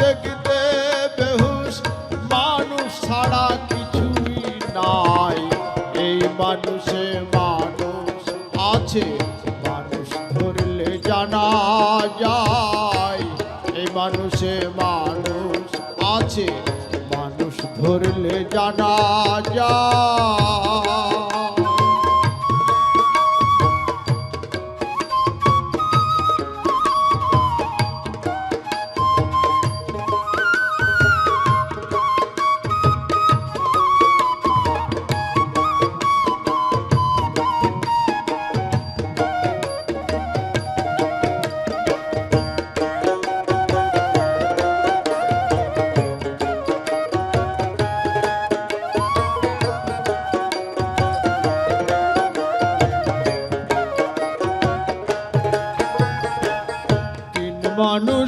দেখতে বেহুশ, মানুষ ছাড়া কিছুই নাই। এই মানুষে মানুষ আছে, মানুষ ধরলে জানা যায়। এই মানুষে মানুষ আছে, মানুষ ধরলে জানা যায়।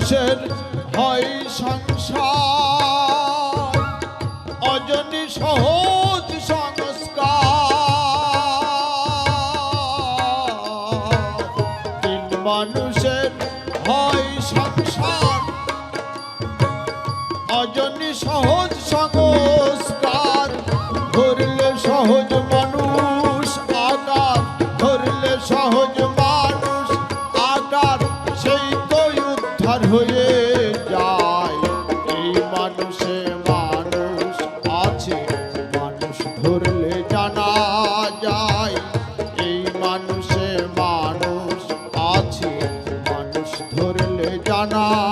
মানুষের হয় সংসার। অজনী সহজ সংস্কার। মানুষের হয় সংসার। অজনী সহজ সংস্কার। ধরলে সহজ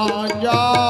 জানা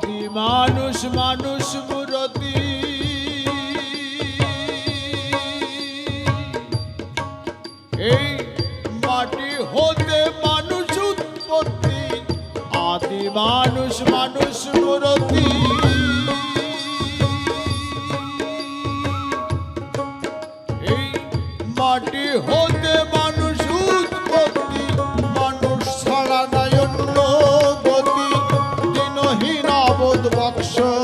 পাখি মানুষ মানুষ, মুরতি। এই মাটি হতে মানুষ উৎপত্তি, আদি মানুষ মানুষ, মুরতি। এই মাটি হতে